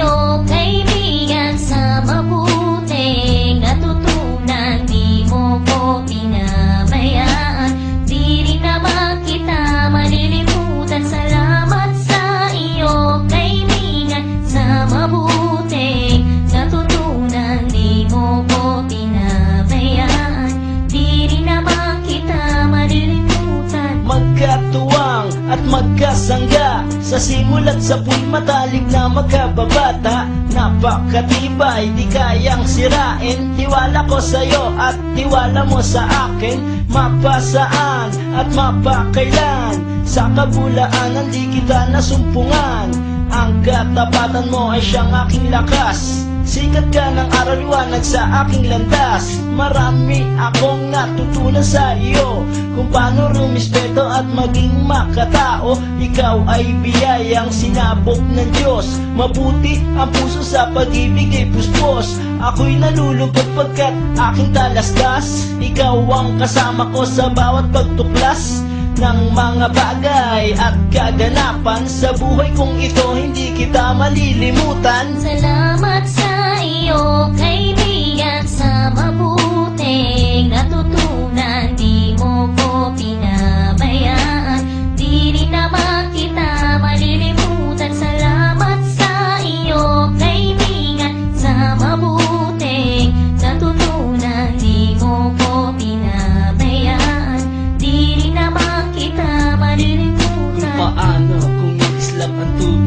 iyo, kaibigan, sa mabuting natutunan. Di mo ko pinabayaan, di rin naman. Salamat sa iyo, kaibigan, sa mabuting natutunan. Di mo ko pinabayaan, di rin naman kita. Magkatuwang at magkasangga. Sa simulat sa puy matalik na magkababata. Napakatibay, di kayang sirain. Tiwala ko sa'yo at tiwala mo sa akin. Mapasaan at mapakailan. Sa kabulaanan di kita nasumpungan. Ang katapatan mo ay siyang aking lakas Sikat ka ng araw sa aking landas. Marami akong natutunan sa iyo. Kung paano rumispeto at maging makatao Ikaw ay biyayang sinabok ng Diyos. Mabuti ang puso sa pag-ibig ay puspos Ako'y nalulungkot pagkat aking talastas. Ikaw ang kasama ko sa bawat pagtuklas ng mga bagay at kaganapan. Sa buhay kong ito hindi kita malilimutan. Salamat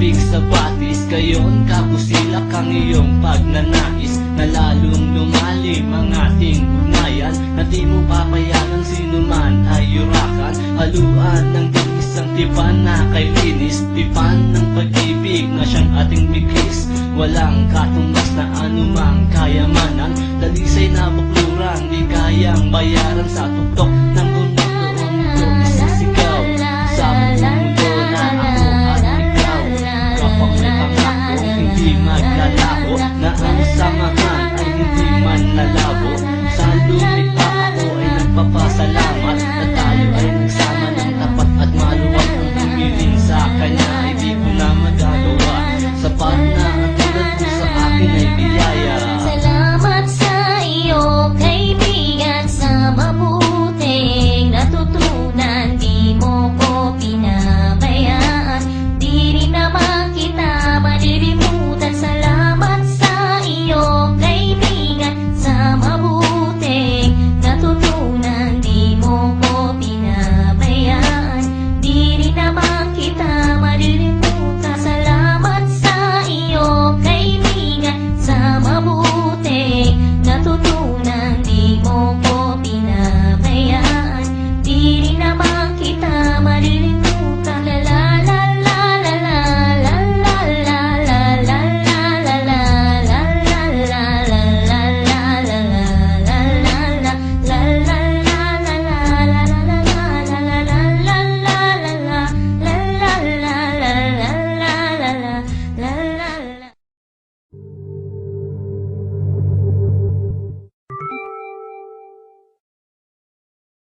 tubig sa batis Gayon kabusilak ang iyong pagnanais Na lalong lumalim ang ating ugnayan Na di mo papayagan sino man ay yurakan Haluan ng isang tipan na kay linis Tipan ng pag-ibig na siyang ating biglis Walang katumbas na anumang kayamanan Dalisay na bukluran Di kayang bayaran sa tuktok ng acompañar.